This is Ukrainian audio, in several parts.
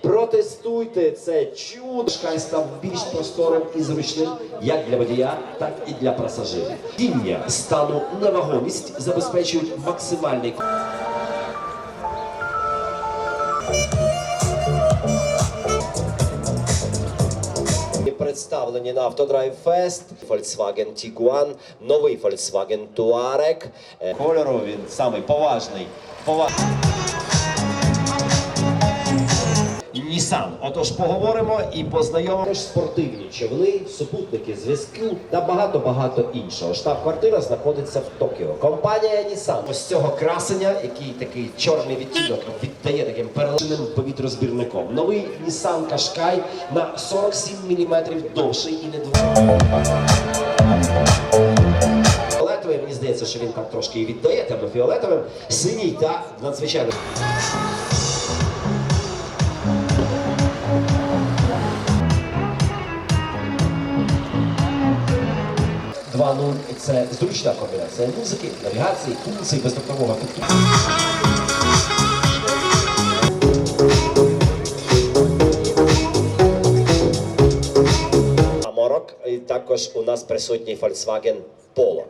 Протестуйте це чудо. Шкай став більш просторим і зручним як для водія, так і для пасажирів. Діння стану невагомість забезпечують максимальний Представлені на Автодрайв Фест Volkswagen Tiguan, новий Volkswagen Touareg. Е, Кольору він самий поважний. Пова... Nissan. Отож поговоримо і познайомимо спортивні човни, супутники зв'язку та багато-багато іншого. Штаб-квартира знаходиться в Токіо. Компанія Nissan. Ось цього красення, який такий чорний відтінок віддає таким переливним повітрозбірником. Новий Nissan Qashqai на 47 мм довший і не. Фіолетовий, мені здається, що він там трошки і віддає темно-фіолетовим, синій та надзвичайно. Два ну це зручна комбінація музики, навігації, функцій бездоктового підключення. Аморок, і також у нас присутній Volkswagen Polo.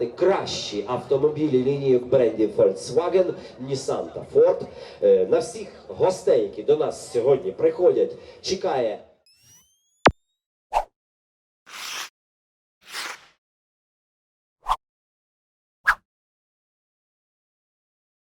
Порівняти кращі автомобілі лінійок брендів Volkswagen, Nissan та Ford. Е, На всіх гостей, які до нас сьогодні приходять, чекає